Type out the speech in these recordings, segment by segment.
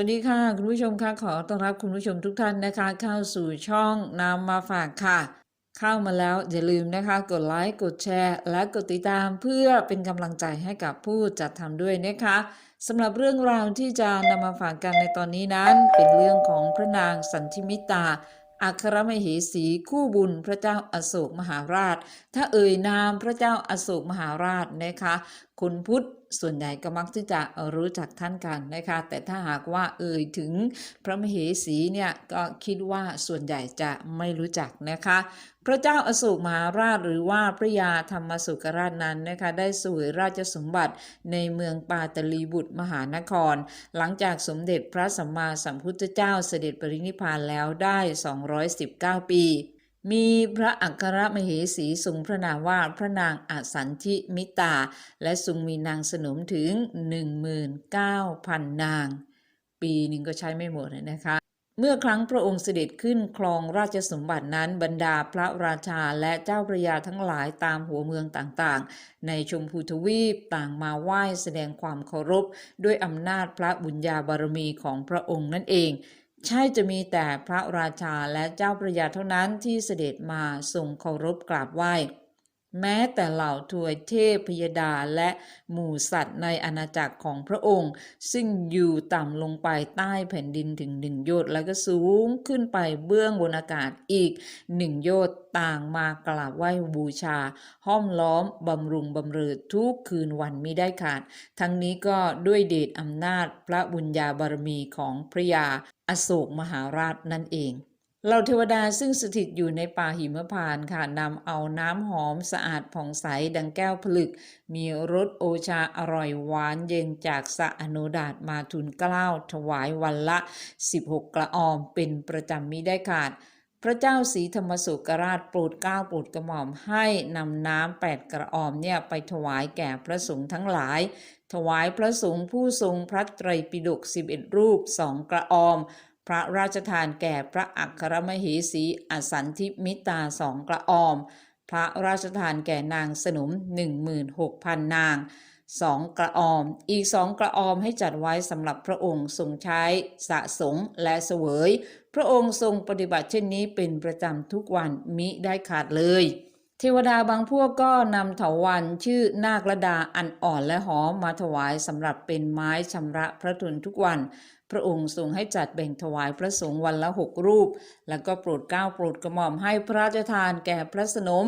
วัสดีค่ะ คุณผู้ชมค่ะขอต้อนรับคุณผู้ชมทุกท่านนะคะ เข้าสู่ช่องนำมาฝากค่ะ เข้ามาแล้วอย่าลืมนะคะ กดไลค์กดแชร์ และกดติดตามเพื่อเป็นกำลังใจให้กับผู้จัดทำด้วยนะคะสำหรับเรื่องราวที่จะนำมาฝากกันในตอนนี้นั้น เป็นเรื่องของพระนางสันธิมิตาอัครมเหสีคู่บุญพระเจ้าอโศกมหาราช ถ้าเอ่ยนามพระเจ้าอโศกมหาราชนะคะคุณพุทธ ส่วนใหญ่ก็มักที่จะรู้จักท่านกันนะคะ แต่ถ้าหากว่าเอ่ยถึงพระมเหสีเนี่ยก็คิดว่าส่วนใหญ่จะไม่รู้จักนะคะ พระเจ้าอโศกมหาราชหรือว่าพระยาธรรมสุกราชนั้นนะคะได้สวยราชสมบัติในเมืองปาตลีบุตรมหานคร หลังจากสมเด็จพระสัมมาสัมพุทธเจ้าเสด็จปรินิพพานแล้วได้ 219 ปี มีพระอัครมเหสีทรงพระนามว่าพระนางอสันธิมิตา และทรงมีนางสนมถึง 19,000 นาง ปีหนึ่งก็ใช้ไม่หมดเลยนะคะ เมื่อครั้งพระองค์เสด็จขึ้นครองราชสมบัตินั้นบรรดาพระราชาและเจ้าพระยาทั้งหลายตามหัวเมืองต่างๆ ในชมพูทวีปต่างมาไหว้แสดงความเคารพ ด้วยอำนาจพระบุญญาบารมีของพระองค์นั่นเอง ใช่จะมีแต่พระราชาและเจ้าพระยาเท่านั้นที่เสด็จมาทรงเคารพกราบไหว้ แม้แต่เหล่าทวยเทพพยดาและหมู่สัตว์ในอาณาจักรของพระองค์ ซึ่งอยู่ต่ำลงไปใต้แผ่นดินถึงหนึ่งโยชน์แล้วก็สูงขึ้นไปเบื้องบนอากาศอีกหนึ่งโยชน์ต่างมากราบไหว้บูชา ห้อมล้อมบำรุงบำเรอทุกคืนวันมิได้ขาด ทั้งนี้ก็ด้วยเดชอำนาจพระบุญญาบารมีของพระยา อโศกมหาราชนั่นเองเราเทวดาซึ่งสถิตอยู่ในป่าหิมพานค่ะนำเอาน้ำหอมสะอาดผ่องใสดังแก้วผลึก มีรสโอชาอร่อยหวานเย็นจากสะอโนดาตมาทุนเกล้าวถวายวันละ 16 กระออมเป็นประจำมิได้ขาด พระเจ้าศรีธรรมสุกราชโปรดเกล้าโปรดกระหม่อมให้นำน้ำแปดกระออมเนี่ยไปถวายแก่พระสงฆ์ทั้งหลาย ถวายพระสงฆ์ผู้ทรงพระไตรปิฎก11 รูปสองกระออม พระราชทานแก่พระอัครมเหสีอสันทิมิตาสองกระออม พระราชทานแก่นางสนม16,000นางสองกระออม อีกสองกระออมให้จัดไว้สำหรับพระองค์ทรงใช้สะสงและเสวย พระองค์ทรงปฏิบัติเช่นนี้เป็นประจำทุกวันมิได้ขาดเลย เทวดาบางพวกก็นำเถาวันชื่อนาคระดาอันอ่อนและหอมมาถวายสำหรับเป็นไม้ชำระพระทุนทุกวัน พระองค์ทรงให้จัดแบ่งถวายพระสงฆ์วันละหกรูป แล้วก็โปรดเกล้าโปรดกระหม่อมให้พระราชทานแก่พระสนม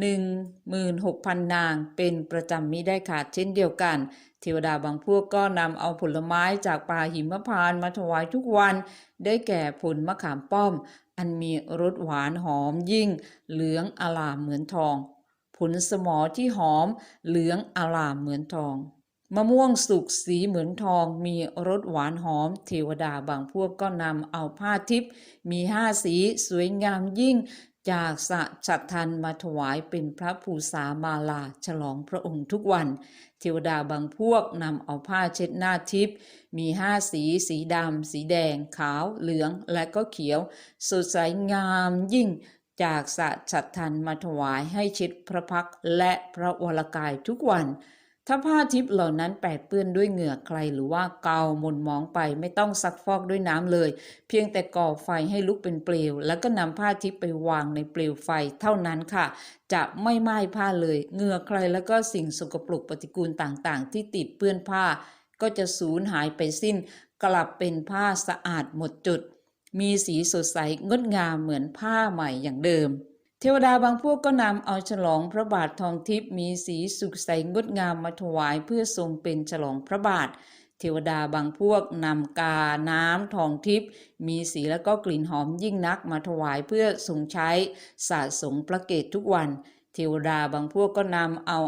หนึ่งหมื่นหกพันนาง เป็นประจำมิได้ขาดเช่นเดียวกัน เทวดาบางพวกก็นำเอาผลไม้จากป่าหิมพานมาถวายทุกวัน ได้แก่ผลมะขามป้อม อันมีรสหวานหอมยิ่ง เหลืองอลามเหมือนทอง ผลสมอที่หอมเหลืองอลามเหมือนทอง มะม่วงสุกสีเหมือนทองมีรสหวานหอม เทวดาบางพวกก็นำเอาผ้าทิพย์มีห้าสีสวยงามยิ่งจากสะฉัดทันมาถวายเป็นพระภูษามาลาฉลองพระองค์ทุกวัน เทวดาบางพวกนำเอาผ้าเช็ดหน้าทิพย์มีห้าสี สีดำ สีแดง ขาว เหลือง และก็เขียว สดใสงามยิ่งจากสะฉัดทันมาถวายให้เช็ดพระพักและพระวรกายทุกวัน ถ้าผ้าทิพย์เหล่านั้นแปดเปื้อนด้วยเหงื่อใครหรือว่าเกาหม่นมองไปไม่ต้องซักฟอกด้วยน้ำเลย เพียงแต่ก่อไฟให้ลุกเป็นเปลว แล้วก็นำผ้าทิพย์ไปวางในเปลวไฟเท่านั้นค่ะ จะไม่ไหม้ผ้าเลยเหงื่อใครแล้วก็สิ่งสกปรกปฏิกูลต่างๆ ที่ติดเปื้อนผ้า ก็จะสูญหายไปสิ้น กลับเป็นผ้าสะอาดหมดจุดมีสีสดใสงดงามเหมือนผ้าใหม่อย่างเดิม เทวดาบางพวกก็นำเอาฉลองพระบาททองทิพย์มีสีสุกใสงดงามมาถวายเพื่อทรงเป็นฉลองพระบาท เทวดาบางพวกนำกาน้ำทองทิพย์มีสีและก็กลิ่นหอมยิ่งนักมาถวายเพื่อทรงใช้สะสมพระเกศทุกวัน เทวดาบางพวกก็นำเอา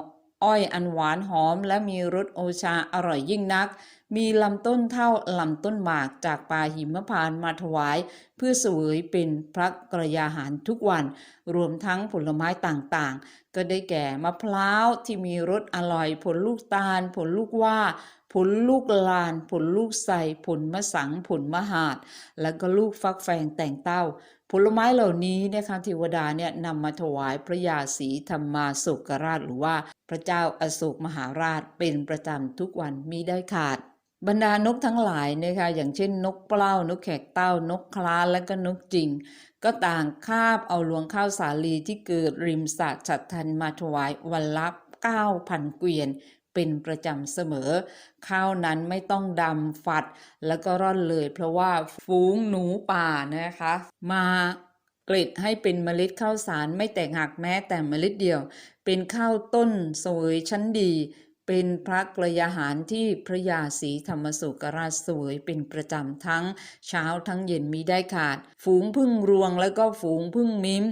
อ้อยอันหวานหอมและมีรสโอชาอร่อยยิ่งนัก มีลำต้นเท่าลำต้นหมากจากป่าหิมพานมาถวาย เพื่อเสวยเป็นพระกระยาหารทุกวัน รวมทั้งผลไม้ต่างๆ ก็ได้แก่มะพร้าวที่มีรสอร่อย ผลลูกตาล ผลลูกว่า ผลลูกลาน ผลลูกไทรผลมะสัง ผลมะหาด แล้วก็ลูกฟักแฟงแต่งเต้า ผลไม้เหล่านี้นะคะเทวดาเนี่ยนำมาถวายพระยาศรีธรรมาสุกราชหรือว่าพระเจ้าอโศกมหาราชเป็นประจำทุกวันมิได้ขาด บรรดานกทั้งหลายนะคะอย่างเช่นนกเปล้านกแขกเต้านกคล้าและก็นกจริง ก็ต่างคาบเอาลวงข้าวสาลีที่เกิดริมสระฉัดทันมาถวายวันละ9,000เกวียนเป็นประจำเสมอ ข้าวนั้นไม่ต้องดำฝัดแล้วก็ร่อนเลย เพราะว่าฝูงหนูป่านะคะ มาเกล็ดให้เป็นเมล็ดข้าวสารไม่แตกหักแม้แต่เมล็ดเดียว เป็นข้าวต้นสวยชั้นดี เป็นพระกระยาหารที่พระยาศรีธรรมสุกราชเสวยเป็นประจำทั้งเช้าทั้งเย็นมีได้ขาด ฝูงพึ่งรวงแล้วก็ฝูงพึ่งมิ้ม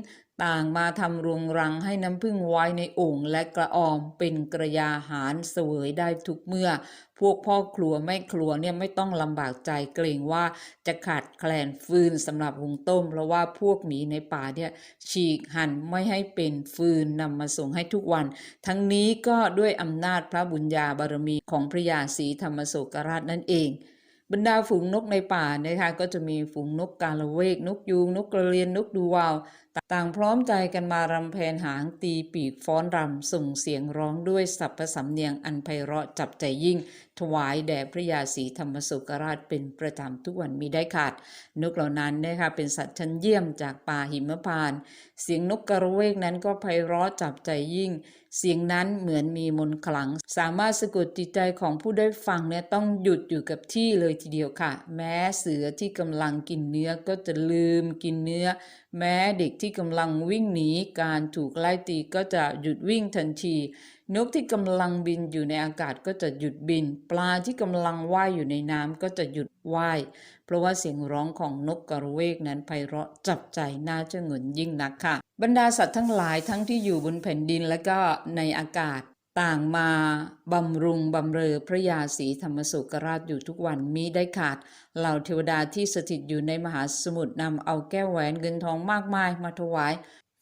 ต่างมาทำรวงรังให้น้ำพึ่งไว้ในโอ่งและกระออมเป็นกระยาหารเสวยได้ทุกเมื่อ พวกพ่อครัวแม่ครัวเนี่ยไม่ต้องลำบากใจเกรงว่าจะขาดแคลนฟืนสำหรับหุงต้ม เพราะว่าพวกหมีในป่าเนี่ยฉีกหั่นไม่ให้เป็นฟืนนำมาส่งให้ทุกวัน ทั้งนี้ก็ด้วยอำนาจพระบุญญาบารมีของพระยาศรีธรรมโศกราชนั่นเอง บรรดาฝูงนกในป่านะคะก็จะมีฝูงนกกาละเวก นกยูงนกกระเรียนนกดูวาว ต่างพร้อมใจกันมารำแพนหางตีปีกฟ้อนรำส่งเสียงร้องด้วยสรรพสำเนียงอันไพเราะจับใจยิ่ง ถวายแด่พระยาศรีธรรมสุกราชเป็นประจำทุกวันมีได้ขาด นกเหล่านั้นนะคะเป็นสัตว์ชั้นเยี่ยมจากป่าหิมพาน เสียงนกกระเวกนั้นก็ไพเราะจับใจยิ่ง เสียงนั้นเหมือนมีมนต์ขลัง สามารถสะกดจิตใจของผู้ได้ฟังเนี่ยต้องหยุดอยู่กับที่เลยทีเดียวค่ะ แม้เสือที่กำลังกินเนื้อก็จะลืมกินเนื้อ แม้เด็กที่กำลังวิ่งหนีการถูกไล่ตีก็จะหยุดวิ่งทันที นกที่กำลังบินอยู่ในอากาศก็จะหยุดบิน ปลาที่กำลังว่ายอยู่ในน้ำก็จะหยุดว่าย เพราะว่าเสียงร้องของนกกระเวกนั้นไพเราะจับใจน่าจะเงินยิ่งนักค่ะ บรรดาสัตว์ทั้งหลายทั้งที่อยู่บนแผ่นดินและก็ในอากาศ ต่างมาบำรุงบำเรอพระยาศรีธรรมสุกราชอยู่ทุกวันมิได้ขาด เหล่าเทวดาที่สถิตอยู่ในมหาสมุทรนำเอาแก้วแหวนเงินทองมากมายมาถวาย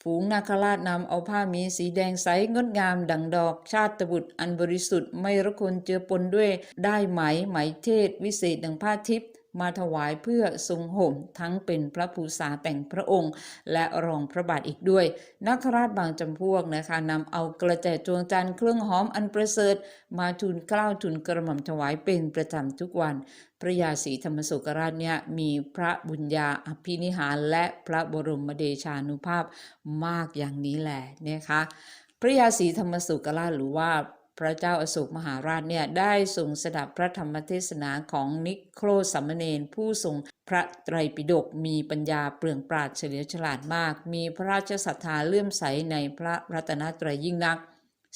ฝูงนาคราชนำเอาผ้ามีสีแดงใสงดงามดังดอก ชาติบุตรอันบริสุทธิ์ไม่ระคนเจือปนด้วยได้ไหมไหมเทศ วิเศษดังผ้าทิพย์ มาถวายเพื่อทรงห่มทั้งเป็นพระภูษาแต่งพระองค์ และรองพระบาทอีกด้วยนาคราชบางจำพวกนะคะนำเอากระแจจวงจันทร์เครื่องหอมอันประเสริฐ มาทูลเกล้าทูลกระหม่อมถวายเป็นประจำทุกวัน พระยาศรีธรรมสุกราชเนี่ยมีพระบุญญาอภินิหาร และพระบรมเดชานุภาพมากอย่างนี้แหละนะคะพระยาศรีธรรมสุกราชหรือว่า พระเจ้าอโศกมหาราชเนี่ยได้ทรงสดับพระธรรมเทศนาของนิโครสัมมเนนผู้ทรงพระไตรปิฎกมีปัญญาเปลืองปราดเฉลียวฉลาดมาก มีพระราชศรัทธาเลื่อมใสในพระรัตนตรัยยิ่งนัก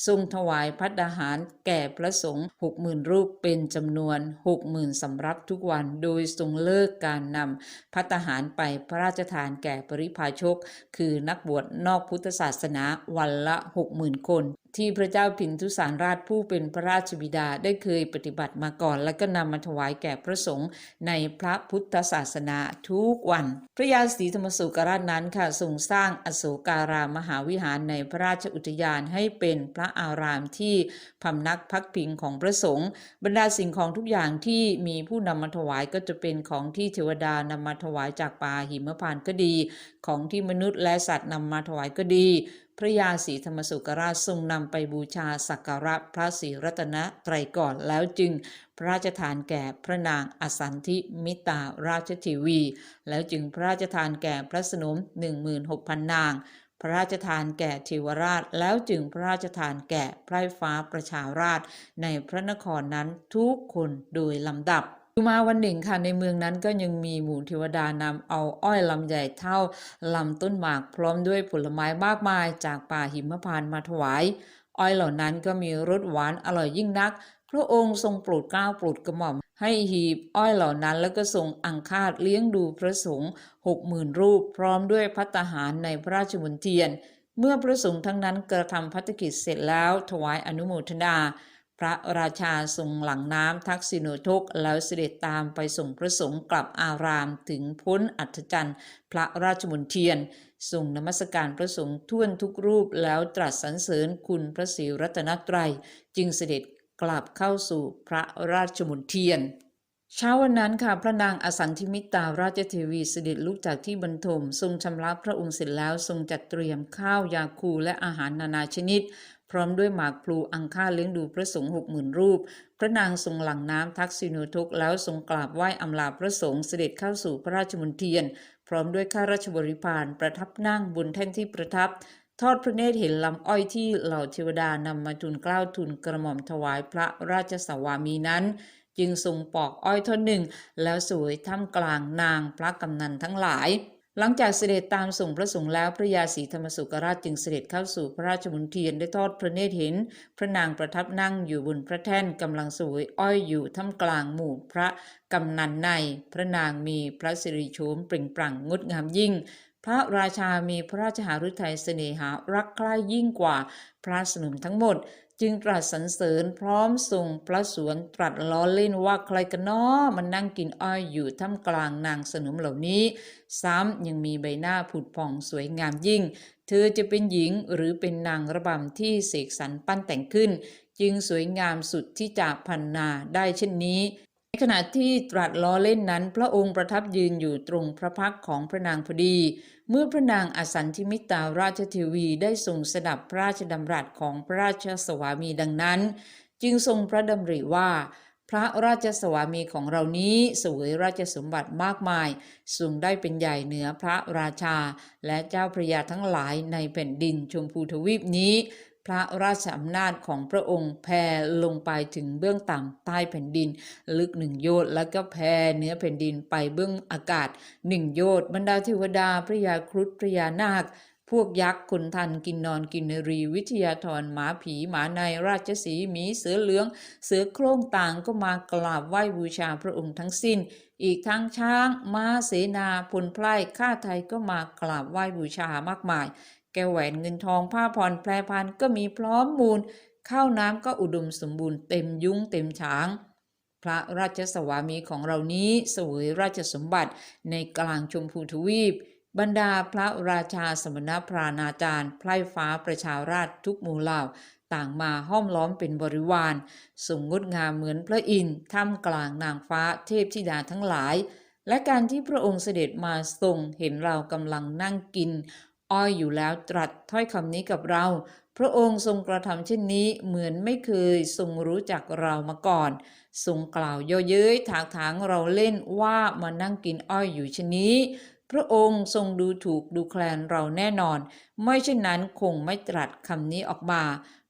ทรงถวายพัตตาหารแก่พระสงฆ์หกหมื่นรูปเป็นจำนวนหกหมื่นสำรับทุกวันโดยทรงเลิกการนำพัตตาหารไปพระราชทานแก่ปริพาชก คือนักบวชนอกพุทธศาสนาวันละหกหมื่นคน ที่พระเจ้าพินทุสารราชผู้เป็นพระราชบิดาได้เคยปฏิบัติมาก่อน แล้วก็นำมาถวายแก่พระสงฆ์ในพระพุทธศาสนาทุกวัน พระยาศรีธรรมสุกราชนั้นค่ะทรงสร้างอโศการามมหาวิหารในพระราชอุทยานให้เป็นพระอารามที่พำนักพักพิงของพระสงฆ์บรรดาสิ่งของทุกอย่างที่มีผู้นำมาถวายก็จะเป็นของที่เทวดานำมาถวายจากป่าหิมพานต์ก็ดี ของที่มนุษย์และสัตว์นำมาถวายก็ดี พระยาศรีธรรมสุกราชทรงนำไปบูชาสักการะพระศรีรัตนตรัยก่อนแล้วจึงพระราชทานแก่พระนางอสันทิมิตาราชทีวี แล้วจึงพระราชทานแก่พระสนม16,000 นาง พระราชทานแก่เทวราช แล้วจึงพระราชทานแก่ไพร่ฟ้าประชาราชในพระนครนั้นทุกคนโดยลำดับ อยู่มาวันหนึ่งค่ะในเมืองนั้นก็ยังมีหมู่เทวดานำเอาอ้อยลำใหญ่เท่าลำต้นหมากพร้อมด้วยผลไม้มากมายจากป่าหิมพานต์มาถวาย อ้อยเหล่านั้นก็มีรสหวานอร่อยยิ่งนัก พระองค์ทรงโปรดเกล้าโปรดกระหม่อม ให้หีบอ้อยเหล่านั้นแล้วก็ทรงอังคาดเลี้ยงดูพระสงฆ์หกหมื่นรูป พร้อมด้วยพัตตาหารในพระราชมณฑียน เมื่อพระสงฆ์ทั้งนั้นกระทำพัฒกิจเสร็จแล้วถวายอนุโมทนา ระราชาทรงหลังน้ำทักษิโนทกแล้วเสด็จตามไปส่งพระสงฆ์กลับอารามถึงพ้นอัศจรรย์พระราชมนเทียนทรงนมัสการพระสงฆ์ท่วนทุกรูปแล้วตรัสสรรเสริญคุณพระศรีรัตนตรัย จึงเสด็จกลับเข้าสู่พระราชมนเทียนเช้าวันนั้นค่ะพระนางอสันทิมิตาราชเทวีเสด็จลุกจากที่บรรทม ทรงชำระพระองค์เสร็จแล้วทรงจัดเตรียมข้าวยาคูและอาหารนานาชนิด พร้อมด้วยหมากพลูอังค่าเลี้ยงดูพระสงฆ์หกหมื่นรูป พระนางทรงหลั่งน้ำทักษิโนทุกแล้วทรงกราบไหว้อำลาพระสงฆ์เสด็จเข้าสู่พระราชมณฑียน พร้อมด้วยข้าราชบริพารประทับนั่งบนแท่นที่ประทับ ทอดพระเนตรเห็นลำอ้อยที่เหล่าเทวดานำมาทูลเกล้าทูลกระหม่อมถวายพระราชสวามีนั้นจึงทรงปอกอ้อยท่อนหนึ่ง แล้วสวยท่ามกลางนางพระกำนันทั้งหลาย หลังจากเสด็จตามส่งพระสงฆ์แล้วพระยาศรีธรรมสุกราชจึงเสด็จเข้าสู่พระราชมณฑียนได้ทอดพระเนตรเห็น พระนางประทับนั่งอยู่บนพระแท่นกำลังสวยอ้อยอยู่ท่ามกลางหมู่พระกำนันใน พระนางมีพระสิริโฉมเปล่งปลั่งงดงามยิ่ง พระราชามีพระราชหฤทัยเสน่หารักใคร่ยิ่งกว่าพระสนมทั้งหมด จึงตรัสสรรเสริญพร้อมทรงพระสวนตรัสล้อเล่นว่าใครกันน้อมันนั่งกินอ้อยอยู่ท่ามกลางนางสนมเหล่านี้ ซ้ำยังมีใบหน้าผุดผ่องสวยงามยิ่ง เธอจะเป็นหญิงหรือเป็นนางระบำที่เสกสรรปั้นแต่งขึ้น จึงสวยงามสุดที่จะพันนาได้เช่นนี้ ขณะที่ตรัสล้อเล่นนั้น พระองค์ประทับยืนอยู่ตรงพระพักของพระนางพอดี เมื่อพระนางอสันทิมิตาราชเทวีได้ทรงสดับพระราชดำรัสของพระราชสวามีดังนั้น จึงทรงพระดำริว่า พระราชสวามีของเรานี้สวยราชสมบัติมากมายทรงได้เป็นใหญ่เหนือพระราชา และเจ้าพระยาทั้งหลายในแผ่นดินชมพูทวีปนี้ พระราชอำนาจของพระองค์แผ่ลงไปถึงเบื้องต่ำใต้แผ่นดิน ลึกหนึ่งโยชน์แล้วก็แผ่เนื้อแผ่นดินไปเบื้องอากาศหนึ่งโยชน์บรรดาเทวดาพระยาครุฑพระยานาคพวกยักษ์คนทันกินนอนกินนรี วิทยาธรหมาผีหมาในราชสีหมีเสือเหลือง เสือโคร่งต่างก็มากราบไหว้บูชาพระองค์ทั้งสิ้น อีกทั้งช้างม้าเสนาพลไพร่ข้าไทยก็มากราบไหว้บูชามากมาย แก้วแหวนเงินทองผ้าผ่อนแพรพันก็มีพร้อมมูล ข้าวน้ำก็อุดมสมบูรณ์เต็มยุ้งเต็มช้าง พระราชสวามีของเรานี้สวยราชสมบัติในกลางชมพูทวีป บรรดาพระราชาสมณพรานาจารย์ไพร่ฟ้าประชาราชทุกหมู่เหล่าต่างมาห้อมล้อมเป็นบริวารทรงงดงามเหมือนพระอินทร์ท่ามกลางนางฟ้าเทพธิดาทั้งหลายและการที่พระองค์เสด็จมาทรงเห็นเรากำลังนั่งกิน อ้อยอยู่แล้วตรัสถ้อยคำนี้กับเรา พระองค์ทรงกระทำเช่นนี้เหมือนไม่เคยทรงรู้จักเรามาก่อน ทรงกล่าวเย่อเย้ยถากถางเราเล่นว่ามานั่งกินอ้อยอยู่ชนนี้พระองค์ทรงดูถูกดูแคลนเราแน่นอน ไม่เช่นนั้นคงไม่ตรัสคำนี้ออกมา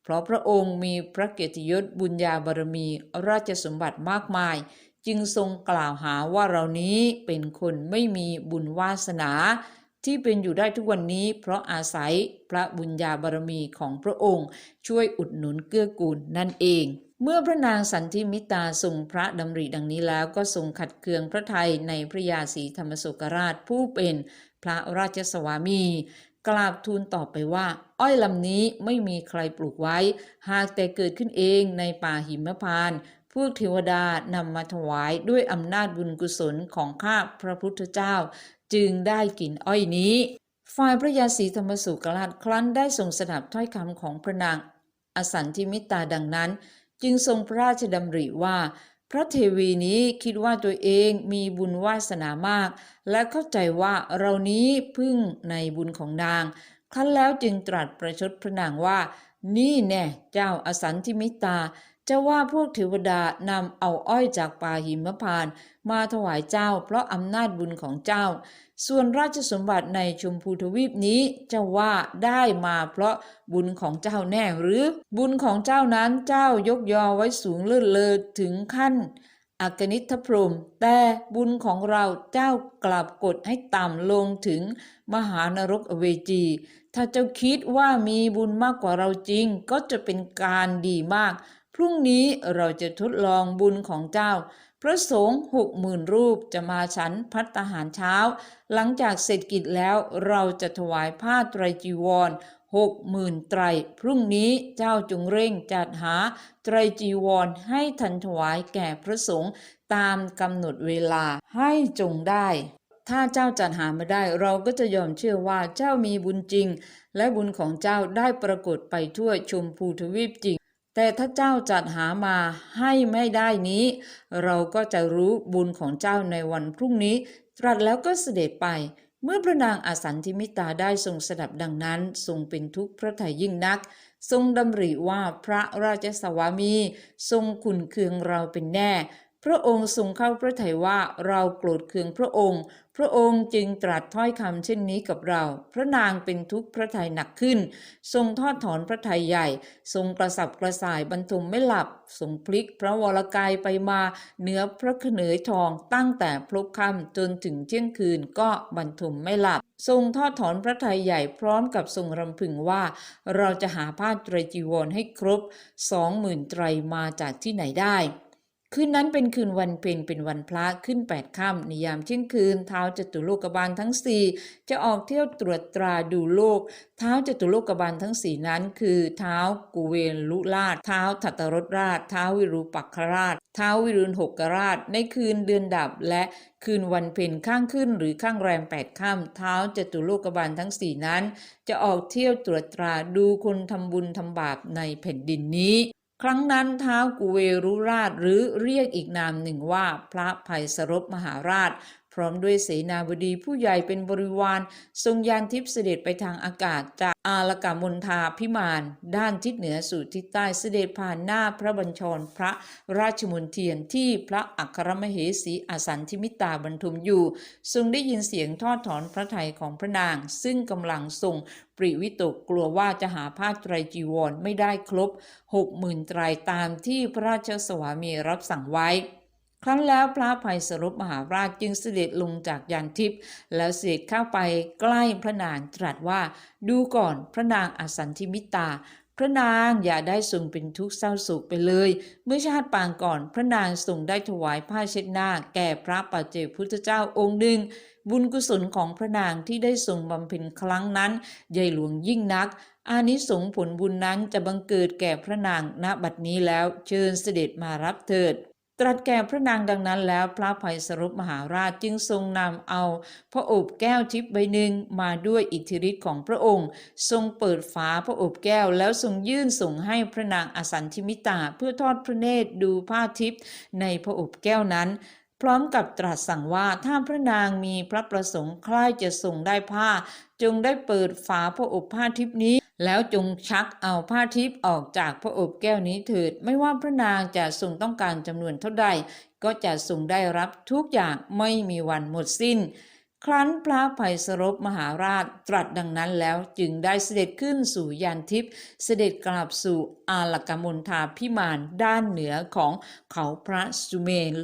เพราะพระองค์มีพระเกียรติยศบุญญาบารมี ราชสมบัติมากมาย จึงทรงกล่าวหาว่าเรานี้เป็นคนไม่มีบุญวาสนา ที่เป็นอยู่ได้ทุกวันนี้ เพราะอาศัยพระบุญญาบารมีของพระองค์ ช่วยอุดหนุนเกื้อกูลนั่นเอง เมื่อพระนางสันทิมิตาทรงพระดำริดังนี้แล้วก็ทรงขัดเคืองพระไทยในพระยาศรีธรรมสุกราชผู้เป็นพระราชสวามี กราบทูลตอบไปว่า อ้อยลำนี้ไม่มีใครปลูกไว้ หากแต่เกิดขึ้นเองในป่าหิมพานต์พวกเทวดานำมาถวายด้วยอำนาจบุญกุศลของข้าพระพุทธเจ้า จึงได้กินอ้อยนี้ ฝ่ายพระยาศรีธรรมสุกราชครั้นได้ทรงสดับถ้อยคำของพระนาง อสันทิมิตาดังนั้น จึงทรงพระราชดำริว่า พระเทวีนี้คิดว่าตัวเองมีบุญวาสนามาก และเข้าใจว่าเรานี้พึ่งในบุญของนางครั้นแล้วจึงตรัสประชดพระนางว่า นี่แน่เจ้าอสันทิมิตาจะว่าพวกเทวดานำเอาอ้อยจากป่าหิมพานต์มาถวายเจ้าเพราะอำนาจบุญของเจ้า ส่วนราชสมบัติในชมพูทวีปนี้จะว่าได้มาเพราะบุญของเจ้าแน่หรือ บุญของเจ้านั้นเจ้ายกยอไว้สูงเลิศเลอถึงขั้นอากนิทพรมแต่บุญของเราเจ้ากลับกดให้ต่ำลงถึงมหานรกอเวจี ถ้าเจ้าคิดว่ามีบุญมากกว่าเราจริง ก็จะเป็นการดีมาก พรุ่งนี้เราจะทดลองบุญของเจ้า พระสงฆ์หกหมื่นรูปจะมาฉันพัตตาหารเช้า หลังจากเสร็จกิจแล้วเราจะถวายผ้าไตรจีวรหกหมื่นไตร พรุ่งนี้เจ้าจงเร่งจัดหาไตรจีวรให้ทันถวายแก่พระสงฆ์ตามกำหนดเวลาให้จงได้ ถ้าเจ้าจัดหามาได้ เราก็จะยอมเชื่อว่าเจ้ามีบุญจริง และบุญของเจ้าได้ปรากฏไปทั่วชมพูทวีปจริง แต่ถ้าเจ้าจัดหามาให้ไม่ได้นี้ เราก็จะรู้บุญของเจ้าในวันพรุ่งนี้ ตรัสแล้วก็เสด็จไป เมื่อพระนางอาสันทิมิตาได้ทรงสดับดังนั้น ทรงเป็นทุกข์พระทัยยิ่งนัก ทรงดำริว่าพระราชสวามี ทรงขุนเคืองเราเป็นแน่ พระองค์ทรงเข้าพระทัยว่าเราโกรธเคืองพระองค์ พระองค์จึงตรัสถ้อยคำเช่นนี้กับเรา พระนางเป็นทุกข์พระทัยหนักขึ้น ทรงทอดถอนพระทัยใหญ่ ทรงกระสับกระส่ายบรรทุมไม่หลับ ทรงพลิกพระวรกายไปมาเหนือพระขนยทองตั้งแต่พลบค่ำจนถึงเที่ยงคืนก็บรรทุมไม่หลับ ทรงทอดถอนพระทัยใหญ่พร้อมกับทรงรำพึงว่า เราจะหาผ้าไตรจีวรให้ครบสองหมื่นไตรมาจากที่ไหนได้ คืนนั้นเป็นคืนวันเพ็ญเป็นวันพระขึ้นแปดค่ำในยามเที่ยงคืนเท้าจตุโลกบาลทั้งสี่จะออกเที่ยวตรวจตราดูโลก เท้าจตุโลกบาลทั้งสี่นั้นคือ เท้ากุเวนลุราช เท้าทัตตรสราช เท้าวิรูปักขราช เท้าวิรุณหกราช ในคืนเดือนดับและคืนวันเพ็ญข้างขึ้นหรือข้างแรมแปดค่ำเท้าจตุโลกบาลทั้งสี่นั้น จะออกเที่ยวตรวจตราดูคนทำบุญทำบาปในแผ่นดินนี้ ครั้งนั้นท้าวกุเวรุราชหรือเรียกอีกนามหนึ่งว่าพระภัยสรบมหาราช พร้อมด้วยเสนาบดีผู้ใหญ่เป็นบริวาร ทรงยานทิพย์เสด็จไปทางอากาศจากอาลกามนทาพิมาน ด้านทิศเหนือสู่ทิศใต้เสด็จผ่านหน้าพระบัญชร พระราชมนเทียนที่พระอัครมเหสีอสันทิมิตาบรรทุมอยู่ ทรงได้ยินเสียงทอดถอนพระทัยของพระนาง ซึ่งกำลังทรงปริวิตกกลัวว่าจะหาผ้าไตรจีวรไม่ได้ครบหกหมื่นไตรตามที่พระราชสวามีรับสั่งไว้ ครั้นแล้วพระภัยสรุปมหาราชจึงเสด็จลงจากยานทิพย์แล้วเสด็จเข้าไปใกล้พระนางตรัสว่า ดูก่อนพระนางอสันทิมิตา พระนางอย่าได้ทรงเป็นทุกข์เศร้าโศกไปเลย เมื่อชาติปางก่อนพระนางทรงได้ถวายผ้าเช็ดหน้า แก่พระปัจเจกพุทธเจ้าองค์หนึ่ง บุญกุศลของพระนางที่ได้ทรงบำเพ็ญครั้งนั้นใหญ่หลวงยิ่งนักอานิสงส์ผลบุญนั้นจะบังเกิดแก่พระนางณบัดนี้แล้วเชิญเสด็จมารับเถิด ตรัสแก่พระนางดังนั้นแล้วพระภัยสรุปมหาราชจึงทรงนำเอาพระอบแก้วทิพย์ใบหนึ่งมาด้วยอิทธิฤทธิ์ของพระองค์ ทรงเปิดฝาพระอบแก้วแล้วทรงยื่นส่งให้พระนางอสันทิมิตาเพื่อทอดพระเนตรดูผ้าทิพย์ในพระอบแก้วนั้น พร้อมกับตรัสสั่งว่าถ้าพระนางมีพระประสงค์ใคร่จะส่งได้ผ้า จงได้เปิดฝาพระอบผ้าทิพนี้ แล้วจงชักเอาผ้าทิพออกจากพระอบแก้วนี้เถิด ไม่ว่าพระนางจะทรงต้องการจำนวนเท่าใด ก็จะทรงได้รับทุกอย่างไม่มีวันหมดสิ้นครั้นพระภัยสรบมหาราชตรัสดังนั้นแล้วจึงได้เสด็จขึ้นสู่ยานทิพย์เสด็จกลับสู่อาลกมนทาพิมานด้านเหนือของเขาพระสุเมน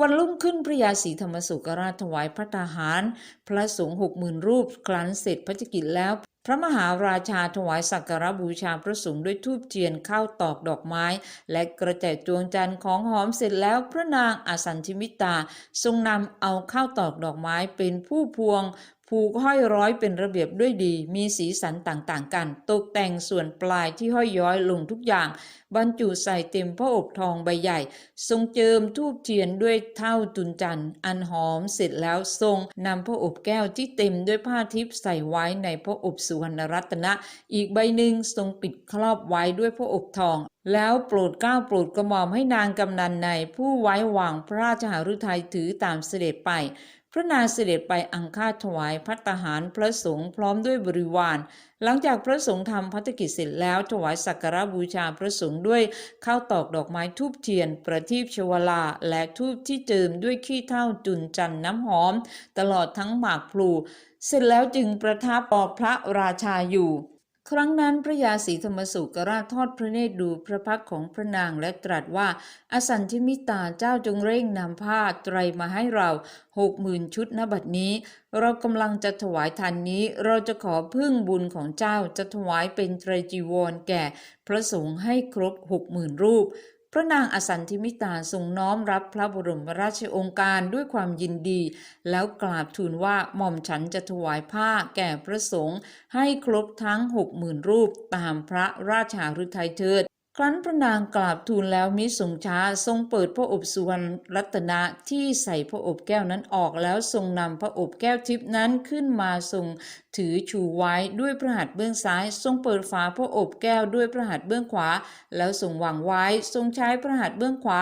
วันรุ่งขึ้นพระยาศรีธรรมสุกราชถวายพระทหาร พระสงฆ์หกหมื่นรูปคลันเสร็จพระกิจแล้ว พระมหาราชาถวายสักการบูชาพระสงฆ์ด้วยทูบเทียนข้าวตอกดอกไม้ และกระแจจวงจันทร์ของหอมเสร็จแล้วพระนางอาสันทิมิตา ทรงนำเอาข้าวตอกดอกไม้เป็นผู้พวง ผูกห้อยร้อยเป็นระเบียบด้วยดี มีสีสันต่างๆกัน ตกแต่งส่วนปลายที่ห้อยย้อยลงทุกอย่าง บรรจุใส่เต็มพระอบทองใบใหญ่ ทรงเจิมทูบเทียนด้วยเท่าจุนจันอันหอมเสร็จแล้วทรงนำพระอบแก้วที่เต็มด้วยผ้าทิพย์ใส่ไว้ในพระอบสุวรรณรัตนะ อีกใบหนึ่งทรงปิดครอบไว้ด้วยพระอบทองแล้วโปรดเก้าโปรดกระหม่อมให้นางกำนันในผู้ไว้วางพระราชหฤทัยถือตามเสด็จไป พระนางเสด็จไปอังคาถวายพัตหารพระสงฆ์พร้อมด้วยบริวาร หลังจากพระสงฆ์ทำพัฒกิจเสร็จแล้วถวายสักการะบูชาพระสงฆ์ด้วยข้าวตอกดอกไม้ทูบเทียน ประทีปชวลา และทูบที่เจิมด้วยขี้เถ้าจุนจันน้ำหอม ตลอดทั้งหมากพลู เสร็จแล้วจึงประทับปอพระราชาอยู่ ครั้งนั้นพระยาศรีธรรมสุกราชทอดพระเนตรดูพระพักของพระนางและตรัสว่า อสันทิมิตาเจ้าจงเร่งนำผ้าไตรมาให้เราหกหมื่นชุดนบัดนี้ เรากำลังจะถวายทานนี้ เราจะขอพึ่งบุญของเจ้าจะถวายเป็นไตรจีวรแก่พระสงฆ์ให้ครบหกหมื่นรูป พระนางอสันธิมิตาทรงน้อมรับพระบรมราชโองการด้วยความยินดี แล้วกราบทูลว่าหม่อมฉันจะถวายผ้าแก่พระสงฆ์ให้ครบทั้งหกหมื่นรูปตามพระราชาฤทัยเถิด ครั้นพระนางกราบทูลแล้วมิทรงช้าทรงเปิดพระอบสุวรรณรัตนะที่ใส่พระอบแก้วนั้นออกแล้วทรงนำพระอบแก้วทิพนั้นขึ้นมาทรงถือชูไว้ด้วยพระหัตถ์เบื้องซ้าย ทรงเปิดฝาพระอบแก้วด้วยพระหัตถ์เบื้องขวา แล้วทรงวางไว้ ทรงใช้พระหัตถ์เบื้องขวา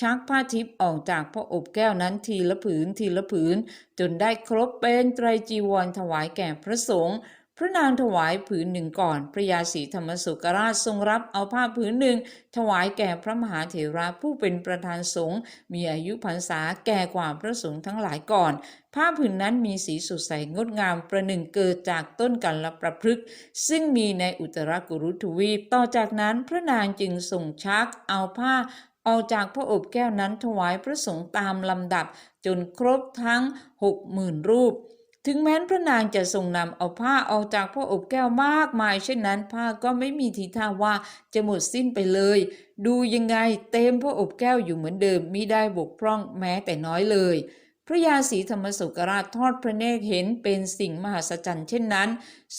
ชักผ้าทิพย์ออกจากพระอบแก้วนั้นทีละผืนทีละผืน จนได้ครบเป็นไตรจีวรถวายแก่พระสงฆ์ พระนางถวายผืนหนึ่งก่อน พระยาศรีธรรมสุกราชทรงรับเอาผ้าผืนหนึ่ง ถวายแก่พระมหาเถระผู้เป็นประธานสงฆ์มีอายุพรรษาแก่กว่าพระสงฆ์ทั้งหลายก่อน ผ้าผืนนั้นมีสีสดใสงดงามประหนึ่งเกิดจากต้นกันละประพฤกษ์ซึ่งมีในอุตรกุรุทวีปต่อจากนั้นพระนางจึงส่งชักเอาผ้าออกจากพระอบแก้วนั้นถวายพระสงฆ์ตามลำดับจนครบทั้งหกหมื่นรูป ถึงแม้นพระนางจะทรงนำเอาผ้าออกจากพระอบแก้วมากมาย เช่นนั้นผ้าก็ไม่มีทีท่าว่าจะหมดสิ้นไปเลย ดูยังไงเต็มพระอบแก้วอยู่เหมือนเดิมมิได้บกพร่องแม้แต่น้อยเลย พระยาศรีธรรมสุกราชทอดพระเนตรเห็นเป็นสิ่งมหัศจรรย์เช่นนั้น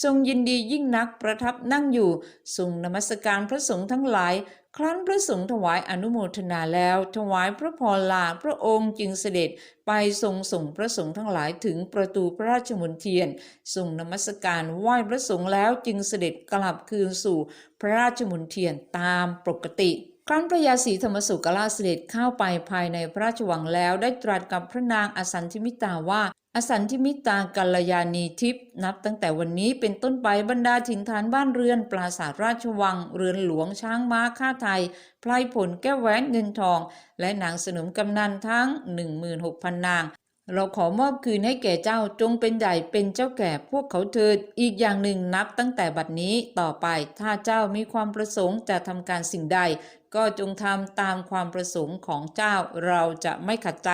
ทรงยินดียิ่งนักประทับนั่งอยู่ ทรงนมัสการพระสงฆ์ทั้งหลาย ครั้นพระสงฆ์ถวายอนุโมทนาแล้ว ถวายพระพรลาพระองค์จึงเสด็จไปทรงส่งพระสงฆ์ทั้งหลายถึงประตูพระราชมณฑียนทรงนมัสการไหว้พระสงฆ์แล้วจึงเสด็จกลับคืนสู่พระราชมณฑียนตามปกติครั้นพระยาศรีธรรมสุกราชเสด็จเข้าไปภายในพระราชวังแล้วได้ตรัสกับพระนางอสันทิมิตาว่า อสันทิมิตากัลยาณีทิพย์นับตั้งแต่วันนี้เป็นต้นไปบรรดาถิ่นฐานบ้านเรือน ปราสาทราชวัง เรือนหลวงช้างม้าข้าไทยพลายผลแก้วแหวนเงินทอง และนางสนมกำนันทั้ง 16,000 นาง เราขอมอบคืนให้แก่เจ้าจงเป็นใหญ่เป็นเจ้าแก่พวกเขาเถิด อีกอย่างหนึ่งนับตั้งแต่บัดนี้ต่อไปถ้าเจ้ามีความประสงค์จะทำการสิ่งใด ก็จงทำตามความประสงค์ของเจ้าเราจะไม่ขัดใจ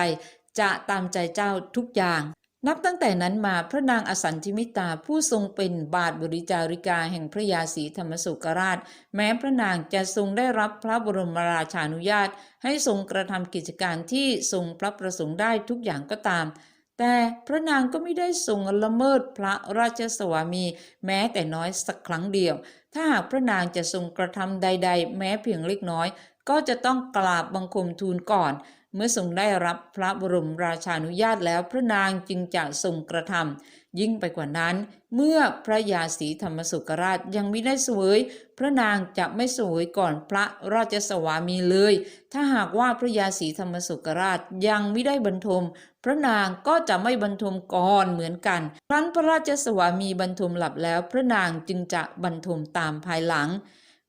จะตามใจเจ้าทุกอย่าง นับตั้งแต่นั้นมาพระนางอสันทิมิตาผู้ทรงเป็นบาทบริจาริกาแห่งพระยาศรีธรรมสุกราช แม้พระนางจะทรงได้รับพระบรมราชานุญาต ให้ทรงกระทำกิจการที่ทรงพระประสงค์ได้ทุกอย่างก็ตาม แต่พระนางก็ไม่ได้ทรงละเมิดพระราชสวามี แม้แต่น้อยสักครั้งเดียว ถ้าหากพระนางจะทรงกระทำใด ๆ แม้เพียงเล็กน้อย ก็จะต้องกราบบังคมทูลก่อน เมื่อทรงได้รับพระบรมราชานุญาตแล้วพระนางจึงจะทรงกระทำยิ่งไปกว่านั้น เมื่อพระยาศรีธรรมสุกราชยังไม่ได้สวย พระนางจะไม่สวยก่อนพระราชสวามีเลย ถ้าหากว่าพระยาศรีธรรมสุกราชยังไม่ได้บรรทม พระนางก็จะไม่บรรทมก่อนเหมือนกัน ครั้นพระราชสวามีบรรทมหลับแล้ว พระนางจึงจะบรรทมตามภายหลัง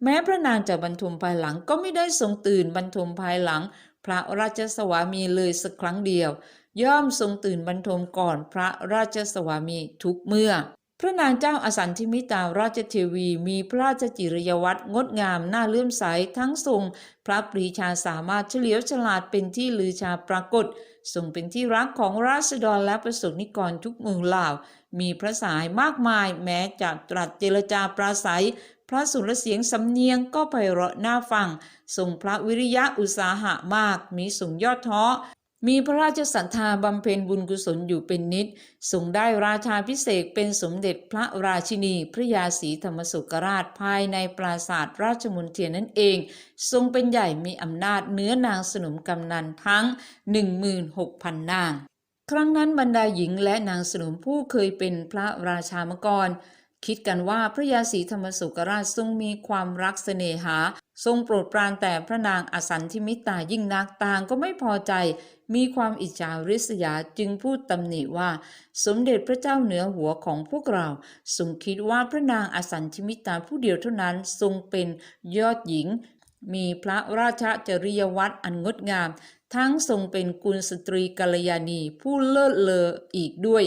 แม้พระนางจะบรรทมภายหลังก็ไม่ได้ทรงตื่นบรรทมภายหลัง พระราชสวามีเลยสักครั้งเดียว ย่อมทรงตื่นบรรทมก่อนพระราชสวามีทุกเมื่อ พระนางเจ้าอสันทิมิตาราชเทวีมีพระราชจิรยวัตรงดงามน่าเลื่อมใสทั้งทรง พระปรีชาสามารถเฉลียวฉลาดเป็นที่ลือชาปรากฏทรงเป็นที่รักของราษฎรและประสงนิกรทุกเมืองลาวมีพระสายมากมายแม้จะตรัสเจรจาปราศัย พระสุรเสียงสำเนียงก็ไพเราะน่าฟังทรงพระวิริยะอุตสาหะมากมีสูงยอดท้อมีพระราชศรัทธาบำเพ็ญบุญกุศลอยู่เป็นนิดทรงได้ราชาพิเศษเป็นสมเด็จพระราชินี พระยาศรีธรรมสุกราชภายในปราสาทราชมนเทียนนั่นเอง ทรงเป็นใหญ่มีอำนาจเนื้อนางสนมกำนันทั้ง 16,000 นาง ครั้งนั้นบรรดาหญิงและนางสนมผู้เคยเป็นพระราชามกรคิดกันว่าพระยาศรีธรรมสุกราชทรงมีความรักเสน่หา ทรงโปรดปรานแต่พระนางอสันทิมิตายิ่งนักต่างก็ไม่พอใจ มีความอิจฉาริษยาจึงพูดตำหนิว่า สมเด็จพระเจ้าเหนือหัวของพวกเราทรงคิดว่าพระนางอสันทิมิตาผู้เดียวเท่านั้นทรงเป็นยอดหญิง มีพระราชจริยวัตรอันงดงาม ทั้งทรงเป็นกุลสตรีกัลยาณี ผู้เลิศเลออีกด้วย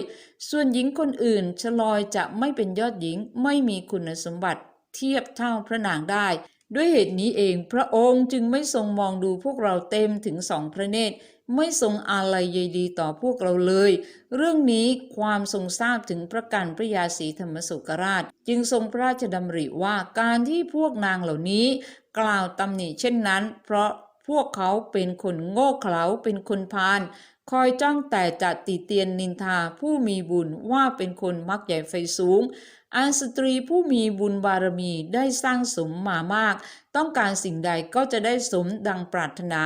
ส่วนหญิงคนอื่นชลอยจะไม่เป็นยอดหญิงไม่มีคุณสมบัติ เทียบเท่าพระนางได้ ด้วยเหตุนี้เองพระองค์จึงไม่ทรงมองดูพวกเราเต็มถึงสองพระเนตร ไม่ทรงอาลัยใยดีต่อพวกเราเลย เรื่องนี้ความทรงทราบถึงพระกันพระยาศรีธรรมสุกราช จึงทรงพระราชดำริว่าการที่พวกนางเหล่านี้ กล่าวตำหนิเช่นนั้น เพราะพวกเขาเป็นคนโง่เขลาเป็นคนพาล คอยจ้องแต่จะติเตียนนินทาผู้มีบุญว่าเป็นคนมักใหญ่ไฟสูง อันสตรีผู้มีบุญบารมีได้สร้างสมมามาก ต้องการสิ่งใดก็จะได้สมดังปรารถนา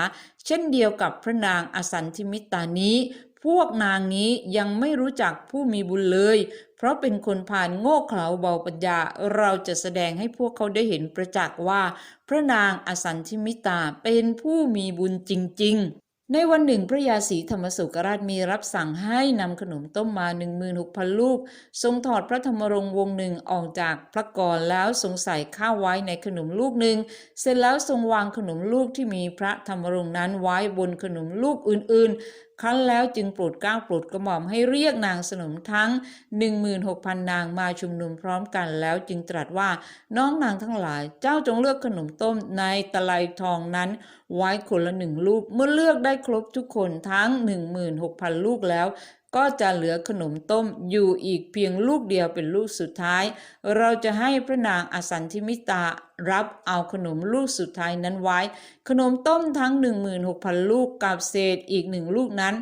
เช่นเดียวกับพระนางอสันธิมิตานี้ พวกนางนี้ยังไม่รู้จักผู้มีบุญเลย เพราะเป็นคนผ่านโง่เขลาเบาปัญญา เราจะแสดงให้พวกเขาได้เห็นประจักษ์ว่า พระนางอสันธิมิตาเป็นผู้มีบุญจริง ๆ ในวันหนึ่งพระยาศรีธรรมสุกราชมีรับสั่งให้นำขนมต้มมา 16,000 ลูก ทรงถอดพระธรรมรงวงหนึ่งออกจากพระกรแล้วทรงใส่ข้าวไว้ในขนมลูกหนึ่ง เสร็จแล้วทรงวางขนมลูกที่มีพระธรรมรงนั้นไว้บนขนมลูกอื่น ๆ ครั้นแล้วจึงโปรดก้าโปรดกระหม่อมให้เรียกนางสนมทั้ง 16,000 นางมาชุมนุมพร้อมกันแล้วจึงตรัสว่าน้องนางทั้งหลายเจ้าจงเลือกขนมต้มในตะไลทองนั้น ไว้คนละหนึ่งลูกเมื่อเลือกได้ครบทุกคนทั้ง 16,000 ลูกแล้ว ก็จะเหลือขนมต้มอยู่อีกเพียงลูกเดียวเป็นลูกสุดท้าย เราจะให้พระนางอสันธิมิตา รับเอาขนมลูกสุดท้ายนั้นไว้ ขนมต้มทั้ง 16,000 ลูกกับเศษอีกหนึ่งลูกนั้น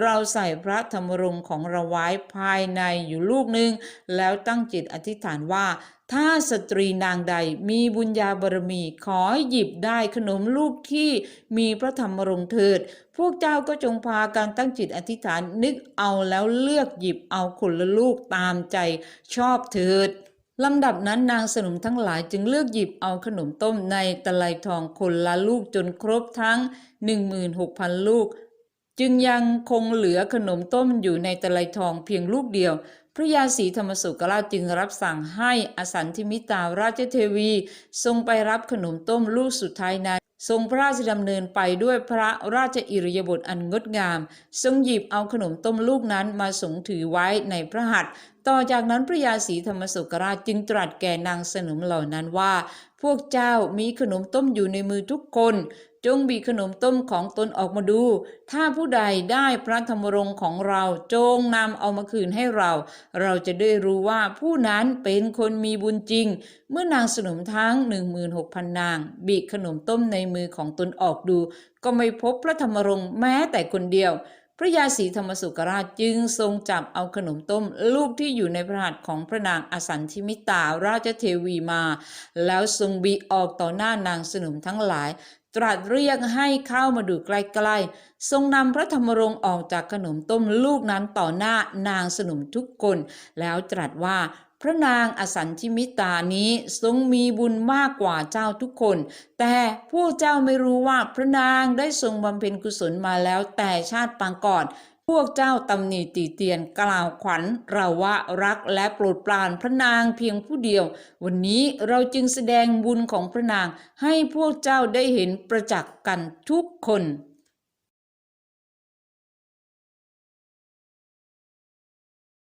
เราใส่พระธรรมรงของเราไว้ภายในอยู่ลูกหนึ่งแล้วตั้งจิตอธิษฐานว่าถ้าสตรีนางใดมีบุญญาบารมีขอให้หยิบได้ขนมลูกที่มีพระธรรมรงเถิด พวกเจ้าก็จงพากันตั้งจิตอธิษฐานนึกเอาแล้วเลือกหยิบเอาคนละลูกตามใจชอบเถิด ลำดับนั้นนางสนมทั้งหลายจึงเลือกหยิบเอาขนมต้มในตะไลทองคนละลูกจนครบทั้ง16,000ลูก จึงยังคงเหลือขนมต้มอยู่ในตะไลทองเพียงลูกเดียว พระยาศรีธรรมสุกราชจึงรับสั่งให้อสันธิมิตาราชเทวี ทรงไปรับขนมต้มลูกสุดท้ายนั้น ทรงพระราชดำเนินไปด้วยพระราชอิริยาบถอันงดงาม ทรงหยิบเอาขนมต้มลูกนั้นมาสงถือไว้ในพระหัตถ์ต่อจากนั้นพระยาศรีธรรมสุกราชจึงตรัสแก่นางสนมเหล่านั้นว่า พวกเจ้ามีขนมต้มอยู่ในมือทุกคน จงบีขนมต้มของตนออกมาดู ถ้าผู้ใดได้พระธรรมรงค์ของเราจงนำเอามาคืนให้เรา เราจะได้รู้ว่าผู้นั้นเป็นคนมีบุญจริง เมื่อนางสนมทั้ง 16,000 นาง บีขนมต้มในมือของตนออกดู ก็ไม่พบพระธรรมรงค์แม้แต่คนเดียวพระยาศรีธรรมสุกราชจึงทรงจับเอาขนมต้มลูกที่อยู่ในพระหัตถ์ของพระนางอสันธิมิตาราชเทวีมา แล้วทรงบีออกต่อหน้านางสนมทั้งหลาย ตรัสเรียกให้เข้ามาดูใกล้ๆ ทรงนำพระธรรมรงค์ออกจากขนมต้มลูกนั้นต่อหน้านางสนมทุกคน แล้วตรัสว่าพระนางอสันชิมิตานี้ทรงมีบุญมากกว่าเจ้าทุกคน แต่ผู้เจ้าไม่รู้ว่าพระนางได้ทรงบำเพ็ญกุศลมาแล้วแต่ชาติปางก่อน พวกเจ้าตำหนิตีเตียนกล่าวขวัญเราว่ารักและโปรดปรานพระนางเพียงผู้เดียว วันนี้เราจึงแสดงบุญของพระนางให้พวกเจ้าได้เห็นประจักษ์กันทุกคน